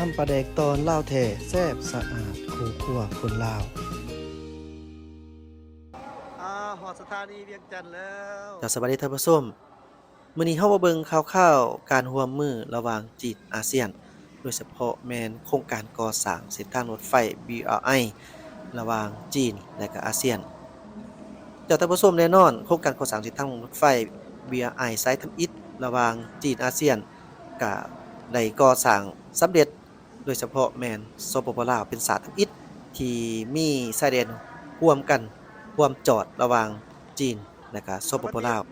น้ำปลาแดกตอนลาวแท้แซ่บสะอาดคูคั่วคนลาวอ่าหอดสถานีเวียงจันทน์แล้วจากสวัสดีท่านผู้ชมมื้อนี้เฮามาเบิ่งข่าวๆการร่วมมือระหว่างจีนอาเซียน โดยเฉพาะแม่นโครงการก่อสร้างเส้นทางรถไฟ BRI ระหว่างจีนและก็อาเซียนจากท่านผู้ชมแน่นอนโครงการก่อสร้างเส้นทางรถไฟ BRI สายทำอิฐระหว่างจีนอาเซียนก็ได้ก่อสร้างสำเร็จโดยเฉพาะแม่นสปปลาวเป็นศาสาทำอิฐที่มีชายแดนร่วมกันร่วมจอดระหว่างจีนและก็สปปลาว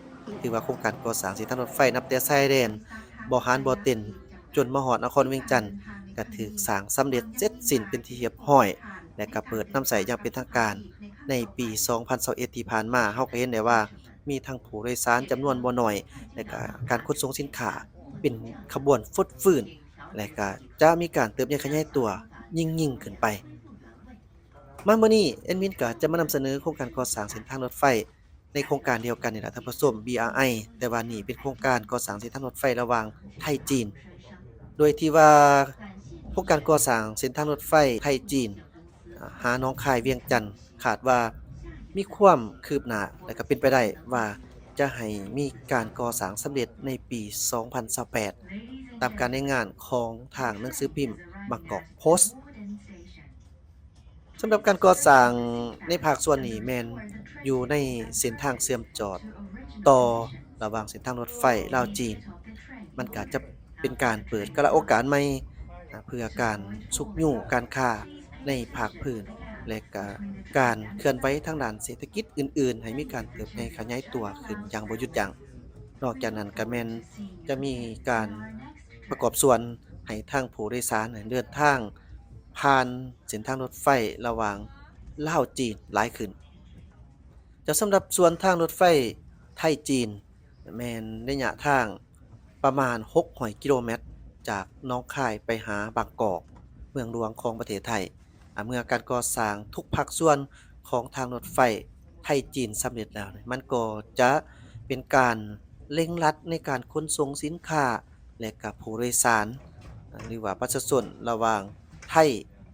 ถือว่าโครงการก่อสร้างส้นทางรถไฟนับแต่ชายแดนบ่หารบ่เต็นจนมาฮอดนครเวียงจันทน์ก็ถูกสร้างสำเร็จเสร็จสิ้นเป็นที่เรียบร้อย และก็เปิดน้ำใสอย่างเป็นทางการในปี 2021ที่ผ่านมาเฮาก็เห็นได้ว่ามีทั้งผู้โดยสารจำนวนบ่น้อยและก็การขนส่งสินค้าเป็นขบวนฟุดฟื้น และก็จะมีการเติบใหญ่ขยายตัวยิ่งๆขึ้นไป มามื้อนี้แอดมินก็จะมานำเสนอโครงการก่อสร้างเส้นทางรถไฟ ในโครงการเดียวกันนี่แหละท่านผู้ชม BRI แต่ว่านี่เป็นโครงการก่อสร้างเส้นทางรถไฟระหว่างไทยจีน โดยที่ว่าโครงการก่อสร้างเส้นทางรถไฟไทยจีนอ่าหาน้องคายเวียงจันทน์คาดว่ามีความคืบหน้าและก็เป็นไปได้ว่าจะให้มีการก่อสร้างสำเร็จในปี 2028 ตามการรายงานของทางหนังสือพิมพ์บางกอกโพสต์สำหรับการก่อสร้างในภาคส่วนนี้แมนอยู่ในเส้นทางเชื่อมจอดต่อระหว่างเส้นทางรถไฟลาวจีน มันก็จะเป็นการเปิดกระโอกาสใหม่เพื่อการสุกยู่การค้าในภาคพื้น และก็การเคลื่อนไหวทางด้านเศรษฐกิจอื่น ๆ ให้มีการเติบโตขยายตัวขึ้นอย่างบ่หยุดยัง้งนอกจากนั้นก็แมนจะมีการ ประกอบส่วนให้ทางผู้โดยสารเดินทาง ผ่านเส้นทางรถไฟระหว่างลาวจีนหลายขึ้นจะสำหรับส่วนทางรถไฟไทยจีน แมนระยะทางประมาณ600กิโลเมตร จากน้องคายไปหาบางกอก เมืองหลวงของประเทศไทยเมื่อการก่อสร้างทุกภาคส่วนของทางรถไฟไทยจีนสำเร็จแล้ว มันก็จะเป็นการเร่งรัดในการขนส่งสินค้า และกับผู้โดยสาร หรือว่าประชาชนระหว่างไทย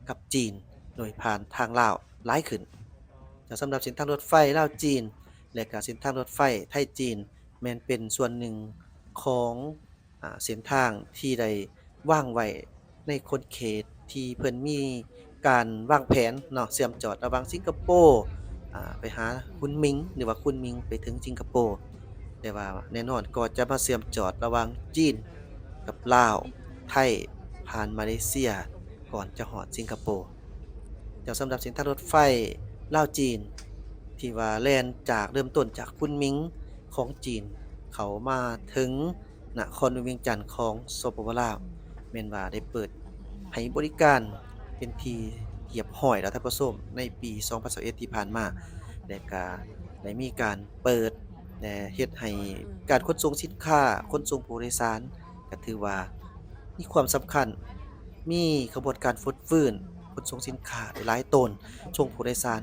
กับจีน โดยผ่านทางลาวหลายขึ้นแต่สำหรับเส้นทางรถไฟลาวจีน และก็เส้นทางรถไฟไทยจีนแม่นเป็นส่วนหนึ่งของเส้นทางที่ได้ว่างไว้ในขนเขตที่เพิ่นมีการวางแผนเนาะเชื่อมจอดระหว่างสิงคโปร์ไปหาคุนมิง หรือว่าคุนมิงไปถึงสิงคโปร์แต่ว่าแน่นอนก็จะมาเชื่อมจอดระหว่างจีน กับลาว ไทย ผ่านมาเลเซีย ก่อนจะฮอดสิงคโปร์ เดี๋ยวสำหรับเส้นทางรถไฟลาวจีน ที่ว่าแล่นจากเริ่มต้นจากคุนมิงของจีน เขามาถึงนครเวียงจันทน์ของสปปลาวแม่นว่าได้เปิดให้บริการเป็นทีเหยียบห้อยแล้วท่านผู้ชมในปี 2021ที่ผ่านมาและก็ได้มีการเปิดและเฮ็ดให้การขนส่งสินค้าขนส่งผู้โดยสาร ก็ถือว่ามีความสำคัญมีกระบวนการฟดฟื้นขนส่งสินค้าหลายตนส่งผู้โดยสาร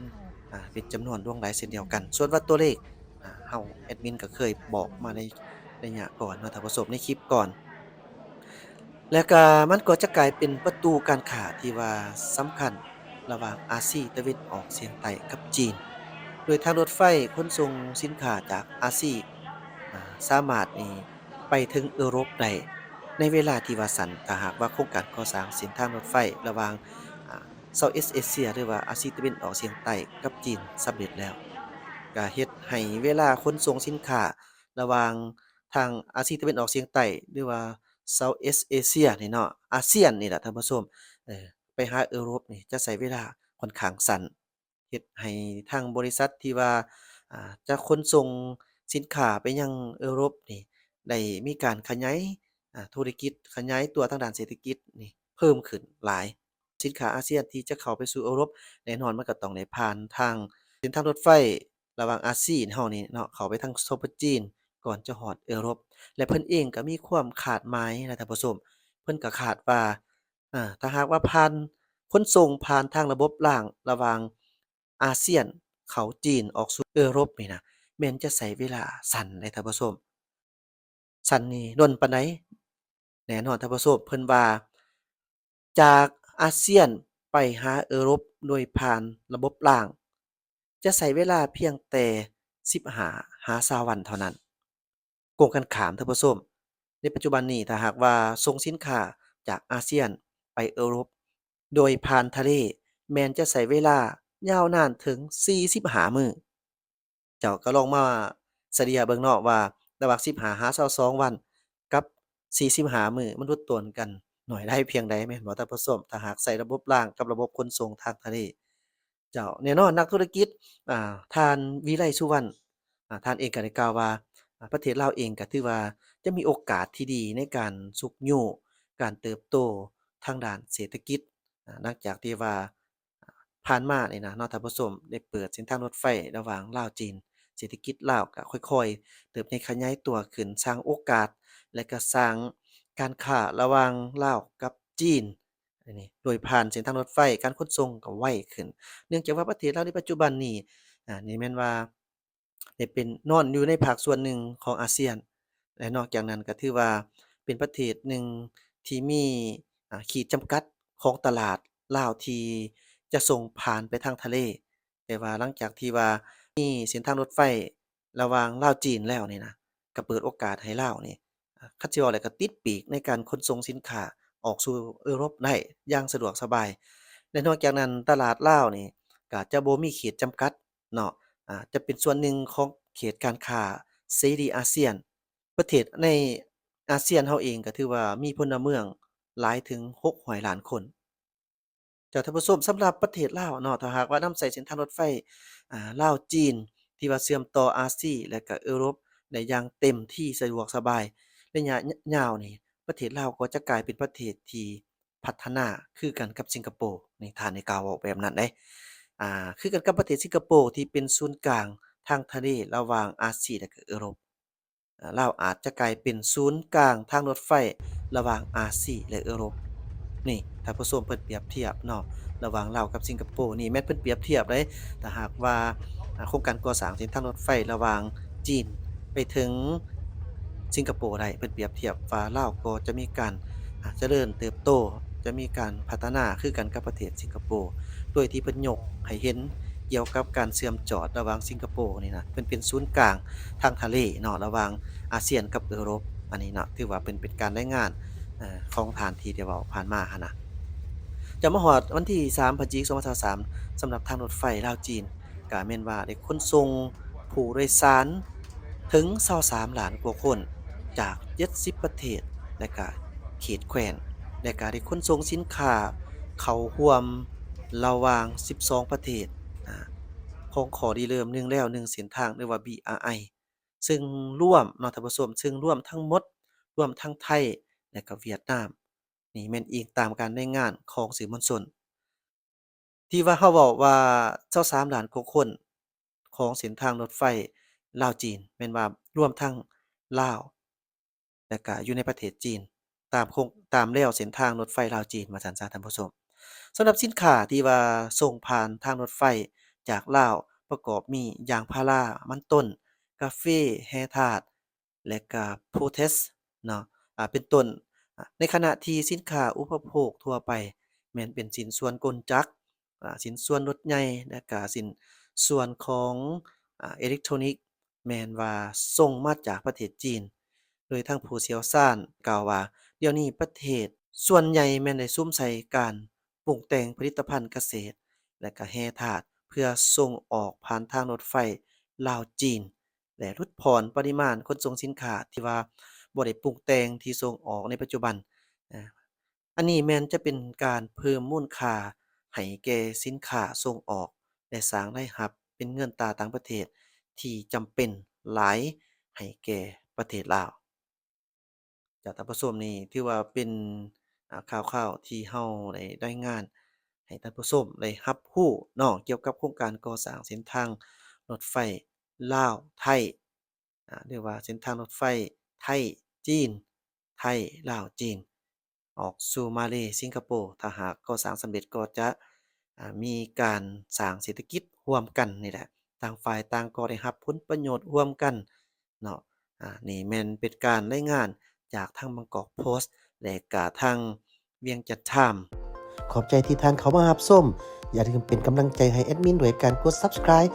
อ่าเป็นจำนวนล่วงหลายเช่นเดียวกัน ส่วนว่าตัวเลขเฮาแอดมินก็เคยบอกมาในระยะก่อนเนาะถ้าประสบในคลิปก่อน แล้วก็มันก็จะกลายเป็นประตูการค้าที่ว่าสำคัญระหว่างอาซีตะวันออกเฉียงใต้กับจีน โดยทางรถไฟขนส่งสินค้าจากอาซีสามารถนี่ไปถึงยุโรปได้ ในเวลาที่ว่าสันถ้าหากว่าโครงการก่อสร้างเส้นทางรถไฟระหว่างอ่า Southeast Asia หรือว่าอาซีตะวันออกเฉียงใต้กับจีนสำเร็จแล้วก็เฮ็ดให้เวลาขนส่งสินค้าระหว่างทางอาซีตะวันออกเฉียงใต้หรือว่า Southeast Asia นี่เนาะอาเซียนนี่แหละท่านผู้ชมเออไปหายุโรปนี่จะใช้เวลาค่อนข้างสั้นเฮ็ดให้ทางบริษัทที่ว่าจะขนส่งสินค้าไปยังยุโรปนี่ได้มีการขยาย ธุรกิจขยายตัวทางด้านเศรษฐกิจนี่เพิ่มขึ้นหลาย สินค้าอาเซียนที่จะเข้าไปสู่ยุโรปแน่นอนมันก็ต้องได้ผ่านทางเส้นทางรถไฟระหว่างอาเซียนเฮานี่เนาะเข้าไปทางโซปจีน ก่อนจะฮอดยุโรปและเพิ่นเองก็มีความคาดหมายนะท่านผู้ชมเพิ่นก็คาดว่าอ่าถ้าหากว่าผ่านขนส่งผ่านทางระบบรางระหว่างอาเซียนเข้าจีนออกสู่ยุโรปนี่นะแม่นจะใช้เวลาสั้นเลยท่านผู้ชมสั้นนี่ดนปานใด แน่นอนท่านผู้ชมเพิ่นว่า จากอาเซียนไปหาเอรบโดยผ่านระบบราง จะใช้เวลาเพียงแต่15หา20วันเท่านั้นกงกันขามท่านผู้ชมในปัจจุบันนี้ถ้าหากว่าส่งสินค้าจากอาเซียนไปเอรบโดยผ่านทะเลแมนจะใช้เวลายาวนานถึง45มื้อเจ้าก็ลองมาเฉลี่ยเบิ่งเนาะว่าระหว่าง15หา22วัน กับ45มื้อมันลดตวนกัน หน้อยได้เพียงใดแม่นบ่ท่านผู้ชมถ้าหากใช้ระบบรางกับระบบขนส่งทางทะเลเจ้าแน่นอนนักธุรกิจอ่าทานวิไลสุวรรณอ่าทานเองก็ได้กล่าวว่าประเทศลาวเองก็ถือว่าจะมีโอกาสที่ดีในการสุกโย่การเติบโตทางด้านเศรษฐกิจอ่าหลังจากที่ว่าผ่านมาเนี่ยนะนาะท่านผู้ชมได้เปิดเส้นทางรถไฟระหว่างลาวจีน เศรษฐกิจลาวก็ค่อยๆ เติบใหญ่ขยายตัวขึ้นสร้างโอกาส และก็สร้างการค้าระหว่างลาวกับจีนอันนี้โดยผ่านเส้นทางรถไฟการขนส่งก็ไวขึ้น เนื่องจากว่าประเทศลาวในปัจจุบันนี้อ่านี่แม่นว่าได้เป็นนอนอยู่ในภาคส่วนหนึ่งของอาเซียน และนอกจากนั้นก็ถือว่าเป็นประเทศหนึ่งที่มีอ่าขีดจำกัดของตลาดลาวที่จะส่งผ่านไปทางทะเล แต่ว่าหลังจากที่ว่ามีเส้นทางรถไฟระหว่างลาวจีนแล้วนี่นะก็เปิดโอกาสให้ลาวนี่ คันสิเว้าแล้วก็ติดปีกในการขนส่งสินค้าออกสู่เอรบได้อย่างสะดวกสบาย และนอกจากนั้นตลาดลาวนี่ก็จะบ่มีเขีดจำกัดเนาะอ่าจะเป็นส่วนหนึ่งของเขตการค้าเสรีอาเซียน ประเทศในอาเซียนเราเองก็ถือว่ามีพลเมืองหลายถึง600ล้านคนจ้าท่านผู้ชมสำหรับประเทศลาวเนาะถ้าหากว่านำใช้เส้นทางรถไฟอ่าลาวจีน ที่ว่าเชื่อมต่ออาซีและก็เอรบได้อย่างเต็มที่สะดวกสบาย ระยะยาวนี่ประเทศลาวก็จะกลายเป็นประเทศที่พัฒนาคือกันกับสิงคโปร์ในี่ถ้าได้กล่าวแบบนั้นเดะอ่าคือกันกับประเทศสิงคโปร์ที่เป็นศูนย์กลางทางทะเลระหว่างอาเซีและก็เอรบอ่าลาวอาจจะกลายเป็นศูนย์กลางทางรถไฟระหว่างอาเซียและเอรบนี่ท่าผู้ชมเพิ่นเปรียบเทียบเนาะระหว่างลาวกับสิงคโปร์นี่แม่นเพิ่นเปรียบเทียบเลยถ้าหากว่าอ่าโครงการก่อสร้างเส้นทางรถไฟระหว่างจีนไปถึง สิงคโปร์ได้เพิ่นเปรียบเทียบว่าลาวก็จะมีการเจริญเติบโต จะมีการพัฒนาคือกันกับประเทศสิงคโปร์โดยที่เพิ่นยกให้เห็นเกี่ยวกับการเชื่อมจอดระหว่างสิงคโปร์นี่นะเพิ่นเป็นศูนย์กลางทางทะเลเนาะระหว่างอาเซียนกับเอรบอันนี้เนาะถือว่าเป็นเป็นการรายงานเอ่อของท่านที่ได้เว้าผ่านมาหั้นะจะมาฮอดวันที่3พฤศจิกายน2023สำหรับทางรถไฟลาวจีนก็แม่นว่าได้ขนส่งผู้โดยสารถึง23ล้านกว่าคน จาก 70 ประเทศและก็เขตแคว้นและก็ได้ขนส่งสินค้า เข้าร่วมระหว่าง 12 ประเทศของข้อริเริ่มหนึ่งแล้ว1เส้นทางหรือว่า BRI ซึ่งร่วมเนาะท่านผู้ชมซึ่งร่วมทั้งหมดร่วมทั้งไทยและก็เวียดนามนี่แม่นอิงตามการรายงานของสื่อมวลชนที่ว่าเราเว้าว่า23ล้านกว่าคนของเส้นทางรถไฟลาวจีนแม่นว่าร่วมทั้งลาว และก็อยู่ในประเทศจีน ตามโครงตามแนวเส้นทางรถไฟลาวจีนว่าซั่นซะท่านผู้ชมสำหรับสินค้าที่ว่าส่งผ่านทางรถไฟจากลาวประกอบมียางพารามันต้น กาเฟแฮทาสและก็โพเทสเนาะอ่าเป็นต้น ในขณะที่สินค้าอุปโภคทั่วไปแม่นเป็นชิ้นส่วนกลจักรอ่าชิ้นส่วนรถใหญ่และก็ชิ้นส่วนของอิเล็กทรอนิกส์แมนว่าส่งมาจากประเทศจีน โดยทางผู้เชี่ยวชาญกล่าวว่า เดี๋ยวนี้ประเทศ ส่วนใหญ่แม่นได้ซุมใส่การปรุงแต่งผลิตภัณฑ์เกษตร และก็แร่ธาตุเพื่อส่งออกผ่านทางรถไฟลาวจีน และลดผ่อนปริมาณขนส่งสินค้าที่ว่าบ่ได้ปรุงแต่งที่ส่งออกในปัจจุบัน อันนี้แม่นจะเป็นการเพิ่มมูลค่าให้แก่สินค้าส่งออก และสร้างรายรับเป็นเงินตาต่างประเทศที่จำเป็นหลายให้แก่ประเทศลาว จ้ะท่านผู้ชมนี่ถือว่าเป็นอ่าข่าวๆที่เราได้รายงาน ให้ท่านผู้ชมได้รับรู้เนาะเกี่ยวกับโครงการก่อสร้างเส้นทางรถไฟลาว-ไทยอ่าหรือว่าเส้นทางรถไฟไทย-จีน ไทย-ลาว-จีน ออกสู่มาเลย์สิงคโปร์ถ้าหากก่อสร้างสำเร็จก็จะมีการสร้างเศรษฐกิจร่วมกันนี่แหละต่างฝ่ายต่างก็ได้รับผลประโยชน์ร่วมกันเนาะอ่านี่แม่นเป็นการรายงาน จากทางบางกอกโพสต์และกาทางเวียงจันทามขอบใจที่ท่านเขามาหับส้ม อย่าลืมเป็นกำลังใจให้แอดมินด้วยการกด subscribe